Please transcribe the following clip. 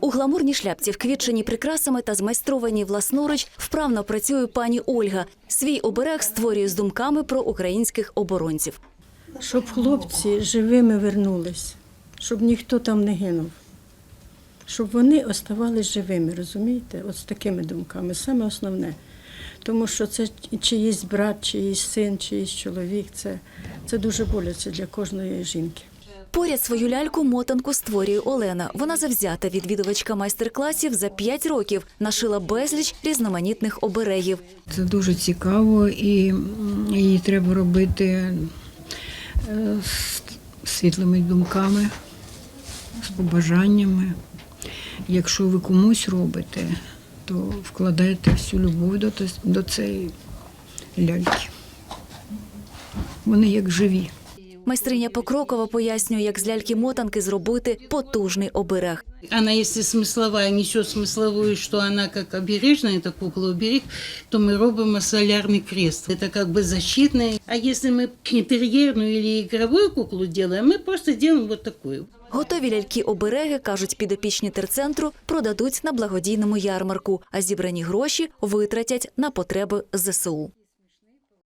У гламурній шляпці, вквітченій прикрасами та змайстрованій власноруч, вправно працює пані Ольга. Свій оберег створює з думками про українських оборонців. Щоб хлопці живими вернулись, щоб ніхто там не гинув. Щоб вони оставались живими, розумієте? От з такими думками, саме основне. Тому що це чиїсь брат, чиїсь син, чиїсь чоловік. Це, це дуже боляче для кожної жінки. Поряд свою ляльку мотанку створює Олена. Вона завзята відвідувачка майстер-класів за 5 років. Нашила безліч різноманітних оберегів. Це дуже цікаво і її треба робити е, з світлими думками, з побажаннями. Якщо ви комусь робите, то вкладаєте всю любов до цієї ляльки. Вони як живі. Майстриня Покрокова пояснює, як з ляльки мотанки зробити потужний оберег. Она, если смысловая, несет смысловую, что она как обережная, это кукла оберег, то мы робимо солярный крест. Это как бы защитный. А если мы интерьерную или игровую куклу делаем, мы просто делаем вот такую. Готові ляльки-обереги, кажуть підопічні терцентру, продадуть на благодійному ярмарку, а зібрані гроші витратять на потреби ЗСУ.